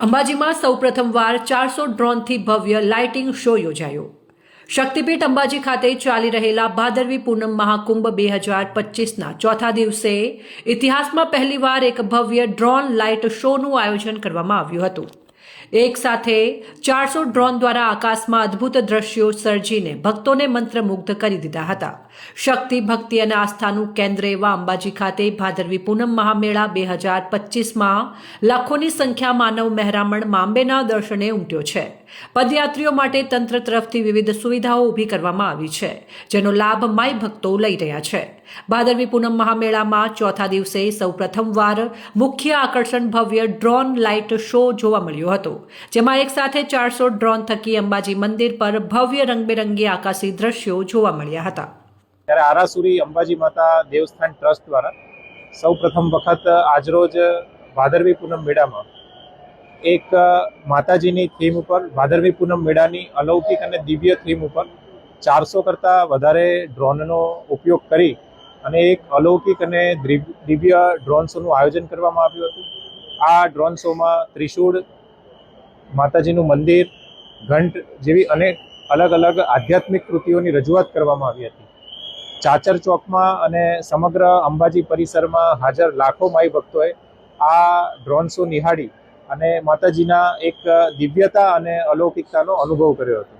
અંબાજીમાં સૌપ્રથમવાર ચારસો ડ્રોનથી ભવ્ય લાઇટિંગ શો યોજાયો. શક્તિપીઠ અંબાજી ખાતે ચાલી રહેલા ભાદરવી પૂનમ મહાકુંભ બે હજાર પચીસના ચોથા દિવસે ઇતિહાસમાં પહેલીવાર એક ભવ્ય ડ્રોન લાઇટ શોનું આયોજન કરવામાં આવ્યું હતું. એક સાથે ચારસો ડ્રોન દ્વારા આકાશમાં અદ્ભુત દ્રશ્યો સર્જીને ભક્તોને મંત્રમુગ્ધ કરી દીધા હતા. શક્તિ, ભક્તિ અને આસ્થાનું કેન્દ્ર એવા અંબાજી ખાતે ભાદરવી પૂનમ મહામેળા બે હજાર પચીસમાં લાખોની સંખ્યા માનવ મહેરામણ માંબેના દર્શને ઉમટ્યો છે. પદયાત્રીઓ માટે તંત્ર તરફથી વિવિધ સુવિધાઓ ઊભી કરવામાં આવી છે, જેનો લાભ માય ભક્તો લઈ રહ્યા છે. ભાદરવી પૂનમ મહામેળામાં ચોથા દિવસે સૌ પ્રથમવાર મુખ્ય આકર્ષણ ભવ્ય ડ્રોન લાઇટ શો જોવા મળ્યો હતો, જેમાં એક સાથે ચારસો ડ્રોન થકી અંબાજી મંદિર પર ભવ્ય રંગબેરંગી આકાશી દ્રશ્યો જોવા મળ્યા હતા. ત્યારે આરાસુરી અંબાજી માતા દેવસ્થાન ટ્રસ્ટ દ્વારા સૌ પ્રથમ વખત આજરોજ ભાદરવી પૂનમ મેળામાં એક માતાજીની થીમ ઉપર ભાદરવી પૂનમ મેળાની અલૌકિક અને દિવ્ય થીમ ઉપર ચારસો કરતાં વધારે ડ્રોનનો ઉપયોગ કરી અને એક અલૌકિક અને દિવ્ય ડ્રોન શોનું આયોજન કરવામાં આવ્યું હતું. આ ડ્રોન શોમાં ત્રિશૂળ, માતાજીનું મંદિર, ઘંટ જેવી અનેક અલગ અલગ આધ્યાત્મિક કૃતિઓની રજૂઆત કરવામાં આવી હતી. ચાચર ચોકમાં અને સમગ્ર અંબાજી પરિસરમાં હાજર લાખો માઈ ભક્તોએ આ ડ્રોન શો નિહાળી અને માતાજીના એક દિવ્યતા અને અલૌકિકતાનો અનુભવ કર્યો હતો.